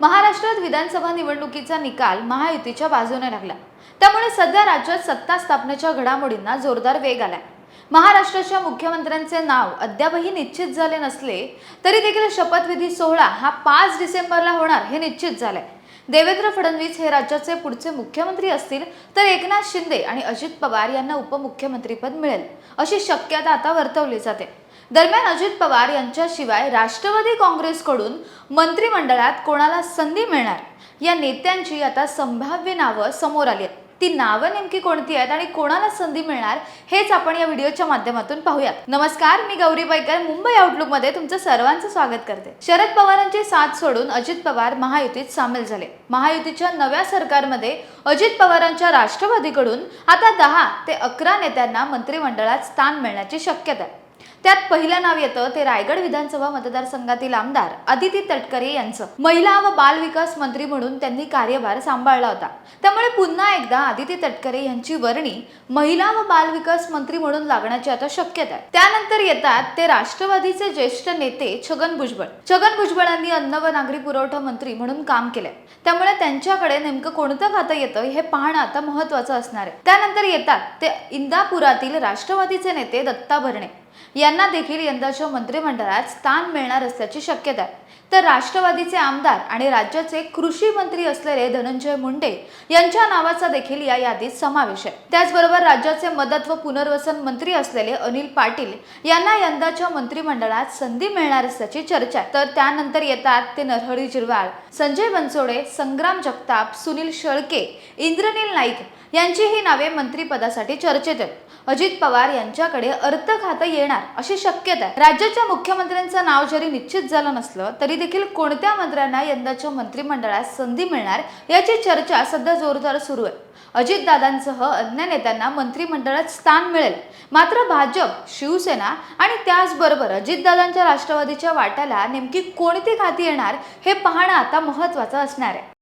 महाराष्ट्रात विधानसभा निवडणुकीचा निकाल महायुतीच्या बाजूने लागला. त्यामुळे सध्या राज्यात सत्ता स्थापनेच्या घडामोडींना जोरदार वेग आलाय. महाराष्ट्राच्या मुख्यमंत्र्यांचे नाव अद्यापही निश्चित झाले नसले तरी देखील शपथविधी सोहळा हा पाच डिसेंबरला होणार हे निश्चित झालंय. देवेंद्र फडणवीस हे राज्याचे पुढचे मुख्यमंत्री असतील तर एकनाथ शिंदे आणि अजित पवार यांना उपमुख्यमंत्रीपद मिळेल अशी शक्यता आता वर्तवली जाते. दरम्यान अजित पवार यांच्याशिवाय राष्ट्रवादी काँग्रेसकडून मंत्रिमंडळात कोणाला संधी मिळणार? या नेत्यांची आता संभाव्य नावं समोर आली आहेत. ती नावं नेमकी कोणती आहेत आणि कोणाला संधी मिळणार हेच आपण या व्हिडिओच्या माध्यमातून पाहूयात. नमस्कार मी गौरी पैकर. मुंबई आउटलुकमध्ये तुमचं सर्वांचं स्वागत करते. शरद पवारांची साथ सोडून अजित पवार महायुतीत सामील झाले. महायुतीच्या नव्या सरकारमध्ये अजित पवारांच्या राष्ट्रवादीकडून आता दहा ते अकरा नेत्यांना मंत्रिमंडळात स्थान मिळण्याची शक्यता आहे. त्यात पहिलं नाव येतं ते रायगड विधानसभा मतदारसंघातील आमदार अदिती तटकरे यांचं. महिला व बाल विकास मंत्री म्हणून त्यांनी कार्यभार सांभाळला होता. त्यामुळे पुन्हा एकदा अदिती तटकरे यांची वर्णी महिला व बाल विकास मंत्री म्हणून लागण्याची आता शक्यता आहे. त्यानंतर येतात ते राष्ट्रवादीचे ज्येष्ठ नेते छगन भुजबळ. छगन भुजबळांनी अन्न व नागरी पुरवठा मंत्री म्हणून काम केलंय. त्यामुळे त्यांच्याकडे नेमकं कोणतं खातं येतं हे पाहणं आता महत्वाचं असणार आहे. त्यानंतर येतात ते इंदापुरातील राष्ट्रवादीचे नेते दत्ता भरणे. यांना देखील यंदाच्या मंत्रिमंडळात स्थान मिळणार असल्याची शक्यता आहे. तर राष्ट्रवादीचे आमदार आणि राज्याचे कृषी मंत्री असलेले धनंजय मुंडे यांच्या नावाचा देखील या यादीत समावेश आहे. त्याचबरोबर राज्याचे मदत व पुनर्वसन मंत्री असलेले अनिल पाटील यांना यंदाच्या मंत्रिमंडळात संधी मिळणार असल्याची चर्चा आहे. तर त्यानंतर येतात ते नरहरी जिरवाळ संजय बनसोडे संग्राम जगताप सुनील शेळके इंद्रनील नाईक यांची ही नावे मंत्रिपदासाठी चर्चेत आहेत. अजित पवार यांच्याकडे अर्थ खातं येणार अशी शक्यता आहे. राज्याच्या मुख्यमंत्र्यांचं नाव जरी निश्चित झालं नसलं तरी देखील कोणत्या मंत्र्यांना यंदाच्या मंत्रिमंडळात संधी मिळणार याची चर्चा सध्या जोरदार सुरू आहे. अजितदादांसह अन्य नेत्यांना मंत्रिमंडळात स्थान मिळेल. मात्र भाजप शिवसेना आणि त्याचबरोबर अजितदादांच्या राष्ट्रवादीच्या वाट्याला नेमकी कोणती खाती येणार हे पाहणं आता महत्त्वाचं असणार आहे.